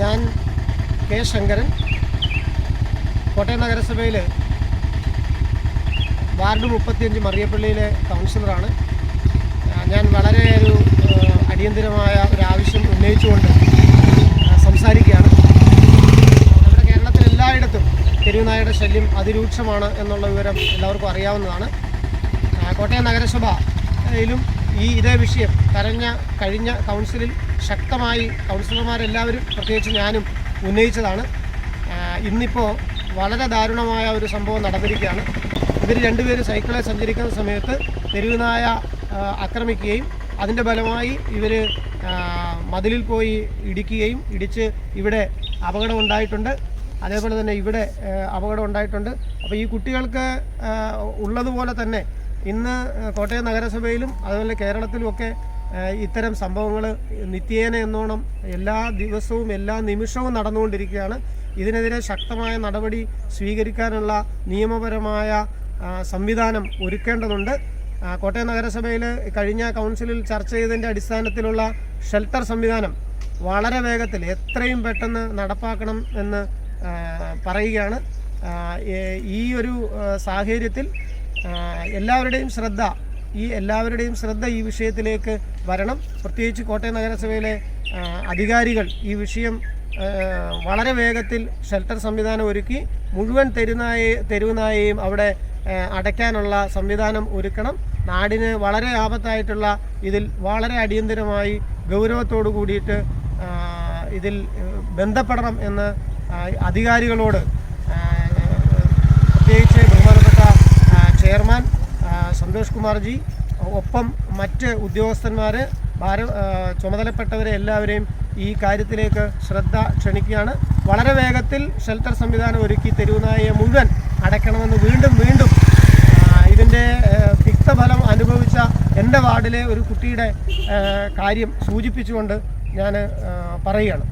ഞാൻ കെ ശങ്കരൻ കോട്ടയം നഗരസഭയിൽ വാർഡ് മുപ്പത്തിയഞ്ച് മറിയപ്പള്ളിയിലെ കൗൺസിലറാണ്. ഞാൻ വളരെ ഒരു അടിയന്തിരമായ ഒരു ആവശ്യം ഉന്നയിച്ചുകൊണ്ട് സംസാരിക്കുകയാണ്. നമ്മുടെ കേരളത്തിൽ എല്ലായിടത്തും തെരുവുനായയുടെ ശല്യം അതിരൂക്ഷമാണ് എന്നുള്ള വിവരം എല്ലാവർക്കും അറിയാവുന്നതാണ്. കോട്ടയം നഗരസഭയിലും ഈ ഇതേ വിഷയം കരഞ്ഞ കഴിഞ്ഞ കൗൺസിലിൽ ശക്തമായി കൗൺസിലർമാരെല്ലാവരും പ്രത്യേകിച്ച് ഞാനും ഉന്നയിച്ചതാണ്. ഇന്നിപ്പോൾ വളരെ ദാരുണമായ ഒരു സംഭവം നടന്നിരിക്കുകയാണ് ഇവർ രണ്ടുപേരും സൈക്കിളിൽ സഞ്ചരിക്കുന്ന സമയത്ത് തെരുവുനായ ആക്രമിക്കുകയും അതിന്റെ ഫലമായി ഇവർ മതിലിൽ പോയി ഇടിക്കുകയും ഇടിച്ച് ഇവിടെ അപകടം ഉണ്ടായിട്ടുണ്ട്. അതേപോലെ തന്നെ ഇവിടെ അപകടം ഉണ്ടായിട്ടുണ്ട്. അപ്പോൾ ഈ കുട്ടികൾക്ക് ഉള്ളതുപോലെ തന്നെ ഇന്ന് കോട്ടയം നഗരസഭയിലും അതുപോലെ കേരളത്തിലുമൊക്കെ ഇത്തരം സംഭവങ്ങൾ നിത്യേന എന്നോണം എല്ലാ ദിവസവും എല്ലാ നിമിഷവും നടന്നുകൊണ്ടിരിക്കുകയാണ്. ഇതിനെതിരെ ശക്തമായ നടപടി സ്വീകരിക്കാനുള്ള നിയമപരമായ സംവിധാനം ഒരുക്കേണ്ടതുണ്ട്. കോട്ടയം നഗരസഭയിൽ കഴിഞ്ഞ കൗൺസിലിൽ ചർച്ച ചെയ്തതിന്റെ അടിസ്ഥാനത്തിലുള്ള ഷെൽട്ടർ സംവിധാനം വളരെ വേഗത്തിൽ എത്രയും പെട്ടെന്ന് നടപ്പാക്കണം എന്ന് പറയുകയാണ്. ഈ ഒരു സാഹചര്യത്തിൽ എല്ലാവരുടെയും ശ്രദ്ധ ഈ എല്ലാവരുടെയും ശ്രദ്ധ ഈ വിഷയത്തിലേക്ക് വരണം. പ്രത്യേകിച്ച് കോട്ടയം നഗരസഭയിലെ അധികാരികൾ ഈ വിഷയം വളരെ വേഗത്തിൽ ഷെൽട്ടർ സംവിധാനം ഒരുക്കി മുഴുവൻ തെരുനായ തെരുവുനായെയും അവിടെ അടയ്ക്കാനുള്ള സംവിധാനം ഒരുക്കണം. നാടിന് വളരെ ആപത്തായിട്ടുള്ള ഇതിൽ വളരെ അടിയന്തിരമായി ഗൗരവത്തോടു കൂടിയിട്ട് ഇതിൽ ബന്ധപ്പെടണം എന്ന് അധികാരികളോട് പ്രത്യേകിച്ച് ചെയർമാൻ സന്തോഷ് കുമാർജി ഒപ്പം മറ്റ് ഉദ്യോഗസ്ഥന്മാർ ഭാര ചുമതലപ്പെട്ടവരെ എല്ലാവരെയും ഈ കാര്യത്തിലേക്ക് ശ്രദ്ധ ക്ഷണിക്കുകയാണ്. വളരെ വേഗത്തിൽ ഷെൽട്ടർ സംവിധാനം ഒരുക്കി തെരുവുനായയെ മുഴുവൻ അടയ്ക്കണമെന്ന് വീണ്ടും വീണ്ടും ഇതിന്റെ തിക്തഫലം അനുഭവിച്ച എന്റെ വാർഡിലെ ഒരു കുട്ടിയുടെ കാര്യം സൂചിപ്പിച്ചുകൊണ്ട് ഞാൻ പറയുകയാണ്.